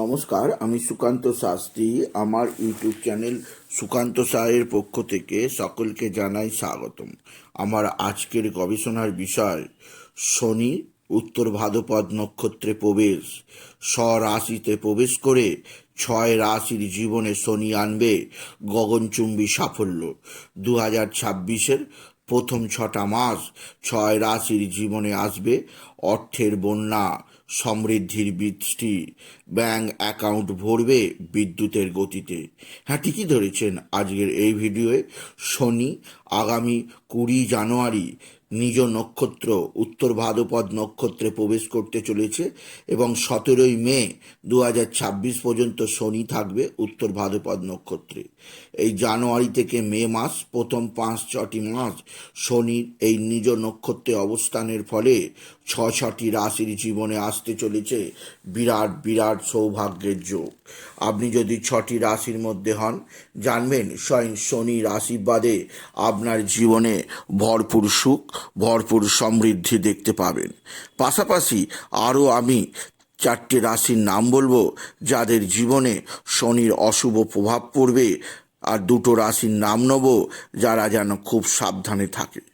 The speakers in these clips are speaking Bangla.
নমস্কার, আমি সুকান্ত শাস্ত্রী। আমার ইউটিউব চ্যানেল সুকান্ত সাহের পক্ষ থেকে সকলকে জানাই স্বাগতম। আমার আজকের গবেষণার বিষয়, শনি উত্তর ভাদ্রপদ নক্ষত্রে প্রবেশ। স্বরাশিতে প্রবেশ করে ছয় রাশির জীবনে শনি আনবে গগনচুম্বী সাফল্য। দু হাজার ছাব্বিশের প্রথম ছটা মাস ছয় রাশির জীবনে আসবে অর্থের বন্যা। সমৃদ্ধির বৃষ্টি ব্যাঙ্ক অ্যাকাউন্ট ভরবে বিদ্যুতের গতিতে। হ্যাঁ ঠিকই ধরেছেন। আজকের এই ভিডিওয়ে শনি আগামী কুড়ি জানুয়ারি নিজ নক্ষত্র, উত্তর ভাদ্রপদ নক্ষত্রে প্রবেশ করতে চলেছে এবং সতেরোই মে দু হাজার ছাব্বিশ পর্যন্ত শনি থাকবে উত্তর ভাদ্রপদ নক্ষত্রে। এই জানুয়ারি থেকে মে মাস, প্রথম পাঁচ ছটি মাস শনির এই নিজ নক্ষত্রে অবস্থানের ফলে ছ ছটি রাশির জীবনে আসতে চলেছে। বিরাট বিরাট সৌভাগ্যের যোগ। আপনি যদি ছটি রাশির মধ্যে হন, জানবেন স্বয়ং শনির আশীর্বাদে আপনার জীবনে ভরপুর সুখ ভরপুর সমৃদ্ধি দেখতে পাবেন। পাশাপাশি আরও আমি চারটি রাশির নাম বলব, যাদের জীবনে শনির অশুভ প্রভাব পড়বে, আর দুটো রাশির নাম নেব, যারা যেন খুব সাবধানে থাকে।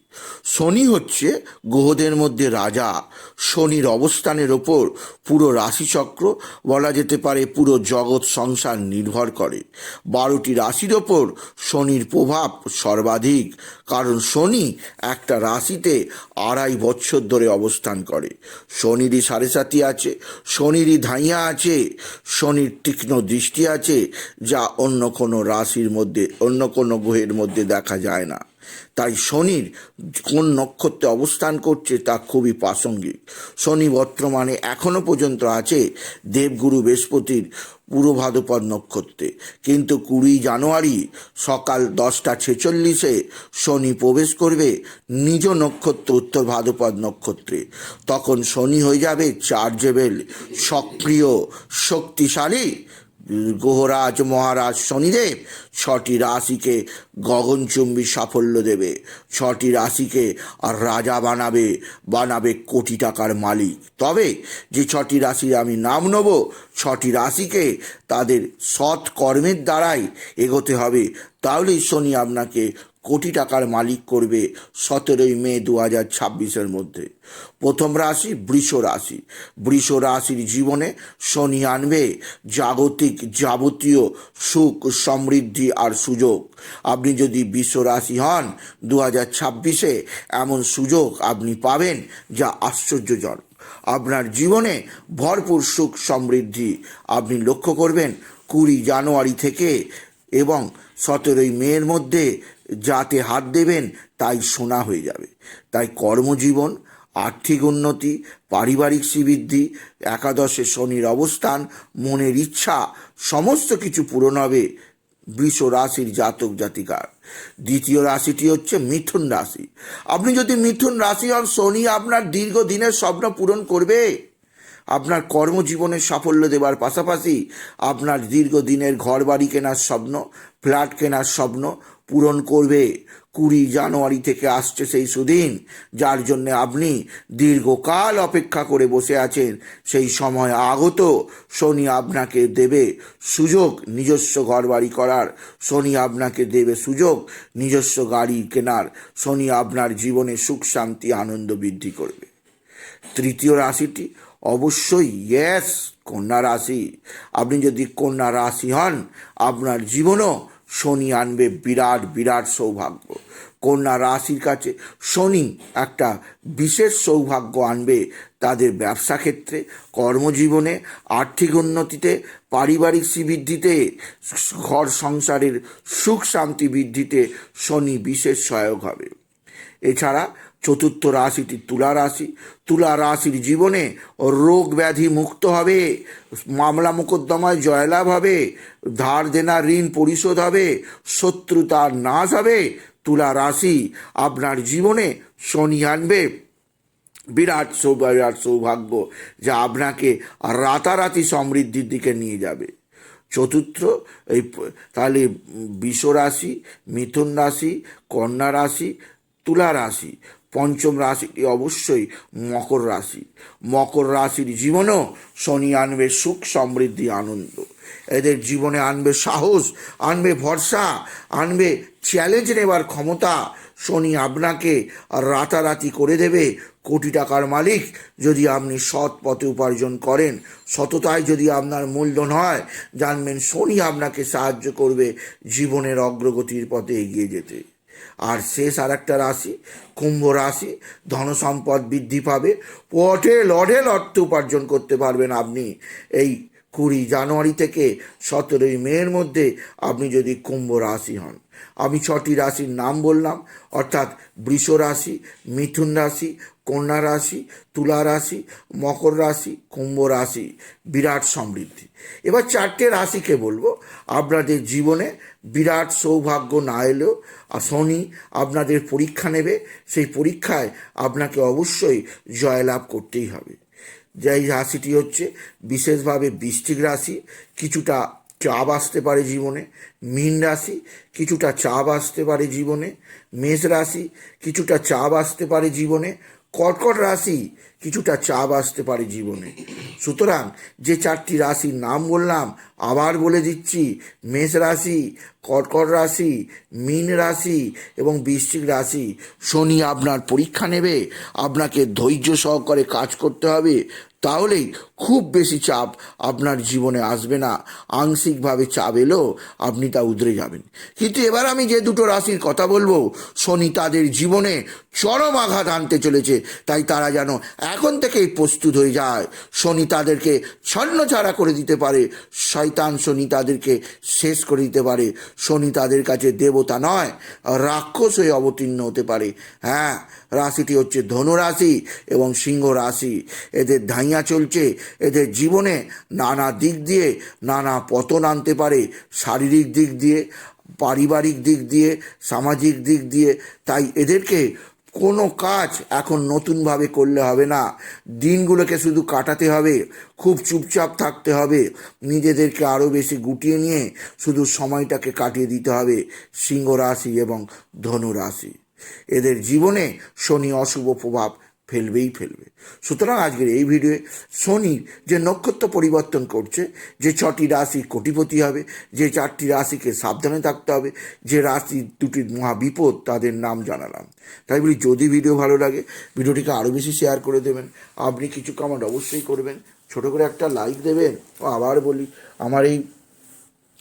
শনি হচ্ছে গ্রহদের মধ্যে রাজা। শনির অবস্থানের ওপর পুরো রাশিচক্র বলা যেতে পারে পুরো জগৎ সংসার নির্ভর করে। বারোটি রাশির ওপর শনির প্রভাব সর্বাধিক, কারণ শনি একটা রাশিতে আড়াই বছর ধরে অবস্থান করে। শনিরই সাড়ে সাথী আছে, শনিরই ধাইয়া আছে, শনির তীক্ষ্ণ দৃষ্টি আছে, যা অন্য কোনো রাশির মধ্যে, অন্য কোনো গ্রহের মধ্যে দেখা যায় না। তাই শনির কোন নক্ষত্রে অবস্থান করছে তা খুবই প্রাসঙ্গিক। শনি বর্তমানে এখনও পর্যন্ত আছে দেবগুরু বৃহস্পতির পূর্ব ভাদ্রপদ নক্ষত্রে। কিন্তু কুড়ি জানুয়ারি সকাল দশটা ছেচল্লিশে শনি প্রবেশ করবে নিজ নক্ষত্র উত্তর ভাদ্রপদ নক্ষত্রে। তখন শনি হয়ে যাবে চার্জেবেল সক্রিয়, শক্তিশালী গ্রহরাজ মহারাজ শনিদেব ছটি রাশিকে গগনচুম্বী সাফল্য দেবে। ছটি রাশিকে আর রাজা বানাবে বানাবে কোটি টাকার মালিক। তবে যে ছটি রাশির আমি নাম নেব, ছটি রাশিকে তাদের সৎ কর্মের দ্বারাই এগোতে হবে তাহলেই শনি আপনাকে কোটি টাকার মালিক করবে সতেরোই মে দু হাজার ছাব্বিশের মধ্যে। প্রথম রাশি বৃষ রাশি। বৃষ রাশির জীবনে শনি আনবে জাগতিক যাবতীয় সুখ, সমৃদ্ধি আর সুযোগ। আপনি যদি বিশ্ব রাশি হন দু হাজার ছাব্বিশে এমন সুযোগ আপনি পাবেন যা আশ্চর্যজনক। আপনার জীবনে ভরপুর সুখ, সমৃদ্ধি আপনি লক্ষ্য করবেন কুড়ি জানুয়ারি থেকে এবং সতেরোই মেয়ের মধ্যে যাতে হাত দেবেন, তাই সোনা হয়ে যাবে। তাই কর্মজীবন, আর্থিক উন্নতি, পারিবারিক শ্রীবৃদ্ধি, একাদশে শনির অবস্থান, মনের ইচ্ছা, সমস্ত কিছু পূরণ হবে বৃষ রাশির জাতক জাতিকার। দ্বিতীয় রাশিটি হচ্ছে মিথুন রাশি। আপনি যদি মিথুন রাশি হন, শনি আপনার দীর্ঘদিনের স্বপ্ন পূরণ করবে। আপনার কর্মজীবনে সাফল্য দেওয়ার পাশাপাশি আপনার দীর্ঘদিনের ঘর বাড়ি কেনার স্বপ্ন, ফ্ল্যাট কেনার স্বপ্ন পূরণ করবে। কুড়ি জানুয়ারি থেকে আসছে সেই সুদিন, যার জন্য আপনি দীর্ঘকাল অপেক্ষা করে বসে আছেন। সেই সময় আগত শনি আপনাকে দেবে সুযোগ, নিজস্ব ঘর বাড়ি করার। শনি আপনাকে দেবে সুযোগ, নিজস্ব গাড়ি কেনার। শনি আপনার জীবনে সুখ, শান্তি, আনন্দ বৃদ্ধি করবে। তৃতীয় রাশিটি অবশ্যই ইয়েস কন্যা রাশি। আপনি যদি কন্যা রাশি হন, আপনার জীবনও শনি আনবে, বিরাট বিরাট সৌভাগ্য। কন্যা রাশির কাছে শনি একটা বিশেষ সৌভাগ্য আনবে তাদের ব্যবসা ক্ষেত্রে, কর্মজীবনে, আর্থিক উন্নতিতে, পারিবারিক শ্রীবৃদ্ধিতে, ঘর সংসারের সুখ শান্তি বৃদ্ধিতে শনি বিশেষ সহায়ক হবে। এছাড়া চতুর্থ রাশিটি তুলা রাশি। তুলা রাশির জীবনে রোগ ব্যাধি মুক্ত হবে, মামলা মোকদ্দমায় জয়লাভ হবে, ধার দেনা ঋণ পরিশোধ হবে শত্রুতার নাশ হবে। তুলা রাশি আপনার জীবনে শনি আনবে। বিরাট সৌ বিরাট সৌভাগ্য যা আপনাকে রাতারাতি সমৃদ্ধির দিকে নিয়ে যাবে। চতুর্থ, এই তাহলে বিষ রাশি, মিথুন রাশি, কন্যা রাশি, তুলা রাশি। পঞ্চম রাশিটি অবশ্যই মকর রাশি। মকর রাশির জীবনেও শনি আনবে সুখ, সমৃদ্ধি, আনন্দ। এদের জীবনে আনবে সাহস, আনবে ভরসা, আনবে চ্যালেঞ্জ নেবার ক্ষমতা। শনি আপনাকে রাতারাতি করে দেবে, কোটি টাকার মালিক যদি আপনি সৎ পথে উপার্জন করেন। সততায় যদি আপনার মূলধন হয়, জানবেন শনি আপনাকে সাহায্য করবে জীবনের অগ্রগতির পথে এগিয়ে যেতে। আর শেষ আর একটা রাশি, কুম্ভ রাশি, ধনসম্পদ বৃদ্ধি পাবে। পটে অঢেল অর্থ উপার্জন করতে পারবেন আপনি। এই কুড়ি জানুয়ারি থেকে সতেরোই মের মধ্যে আপনি যদি কুম্ভ রাশি হন। আমি ছটি রাশির নাম বললাম, অর্থাৎ বৃষ রাশি, মিথুন রাশি কন্যা রাশি, তুলা রাশি, মকর রাশি, কুম্ভ রাশি বিরাট সমৃদ্ধি। এবার চারটে রাশিকে বলব। আপনাদের জীবনে বিরাট সৌভাগ্য না এলেও শনি আপনাদের পরীক্ষা নেবে, সেই পরীক্ষায় আপনাকে অবশ্যই জয়লাভ করতেই হবে। যেই রাশিটি হচ্ছে বিশেষভাবে বৃশ্চিক রাশি, কিছুটা চাপ আসতে পারে জীবনে, মীন রাশি, কিছুটা চাপ আসতে পারে জীবনে, মেষ রাশি, কিছুটা চাপ আসতে পারে জীবনে কর্কট রাশি কিছুটা চাপ আসতে পারে জীবনে। সুতরাং যে চারটি রাশির নাম বললাম, আবার বলে দিচ্ছি, মেষ রাশি, কর্কট রাশি, মীন রাশি এবং বৃশ্চিক রাশি। শনি আপনার পরীক্ষা নেবে, আপনাকে ধৈর্য সহকারে কাজ করতে হবে। তাহলেই খুব বেশি চাপ আপনার জীবনে আসবে না। আংশিকভাবে চাপ এলেও আপনি তা উদরে যাবেন। কিন্তু এবার আমি যে দুটো রাশির কথা বলব, শনি তাদের জীবনে চরম আঘাত আনতে চলেছে, তাই তারা যেন এখন থেকেই প্রস্তুত হয়ে যায়। শনি তাদেরকে ছন্ন ছাড়া করে দিতে পারে, শয়তান শনি তাদেরকে শেষ করে দিতে পারে। শনি তাদের কাছে দেবতা নয়, রাক্ষস হয়ে অবতীর্ণ হতে পারে। হ্যাঁ রাশিটি হচ্ছে ধনু রাশি এবং সিংহ রাশি এদের ধাইয়া চলছে এদের জীবনে নানা দিক দিয়ে নানা পতন আনতে পারে, শারীরিক দিক দিয়ে, পারিবারিক দিক দিয়ে, সামাজিক দিক দিয়ে। তাই এদেরকে কোনো কাজ এখন নতুনভাবে করলে হবে না। দিনগুলোকে শুধু কাটাতে হবে, খুব চুপচাপ থাকতে হবে। নিজেদেরকে আরও বেশি গুটিয়ে নিয়ে শুধু সময়টাকে কাটিয়ে দিতে হবে, সিংহ রাশি এবং ধনু রাশি। এদের জীবনে শনি অশুভ প্রভাব ফেলবেই ফেলবে। সুতরাং আজকের এই ভিডিওয়ে শনি যে নক্ষত্র পরিবর্তন করছে, যে ছটি রাশি কোটিপতি হবে, যে চারটি রাশিকে সাবধানে থাকতে হবে, যে রাশি দুটির মহা বিপদ, তাদের নাম জানালাম। তাই বলি, যদি ভিডিও ভালো লাগে, ভিডিওটিকে আরও বেশি শেয়ার করে দেবেন। আপনি কিছু কমেন্ট অবশ্যই করবেন। ছোট করে একটা লাইক দেবেন। ও আবার বলি, আমার এই